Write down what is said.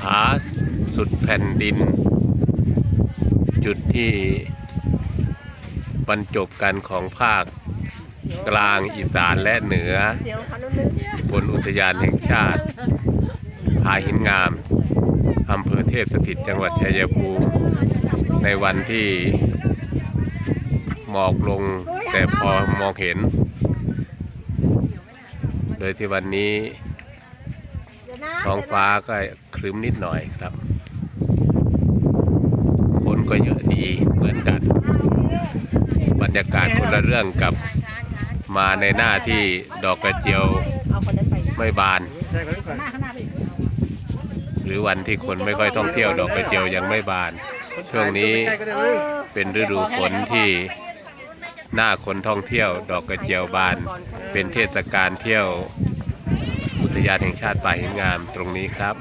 ผาสุดแผ่นดิน จุดที่บรรจบกันของภาคกลางอีสานและเหนือเสียงเขานุ่นๆบนอุทยานแห่งชาติผาหินงาม อำเภอเทพสถิตจังหวัดชัยภูมิ ในวันที่หมอกลงแต่พอมองเห็น โดยที่วันนี้เดี๋ยวนะท้องฟ้าก็ครึ้มนิดหน่อยครับ คนก็เยอะดีเหมือนกัน บรรยากาศคนละเรื่องกับมาในหน้าที่ดอกกระเจียวเอาคนนั้นไปไม่บาน หรือวันที่คนไม่ค่อยท่องเที่ยวดอกกระเจียวยังไม่บาน ช่วงนี้เออเป็นฤดูฝนที่ หน้าคนท่องเที่ยว ดอกกระเจียวบาน เป็นเทศกาลเที่ยวอุทยานแห่งชาติป่าหินงามตรงนี้ครับ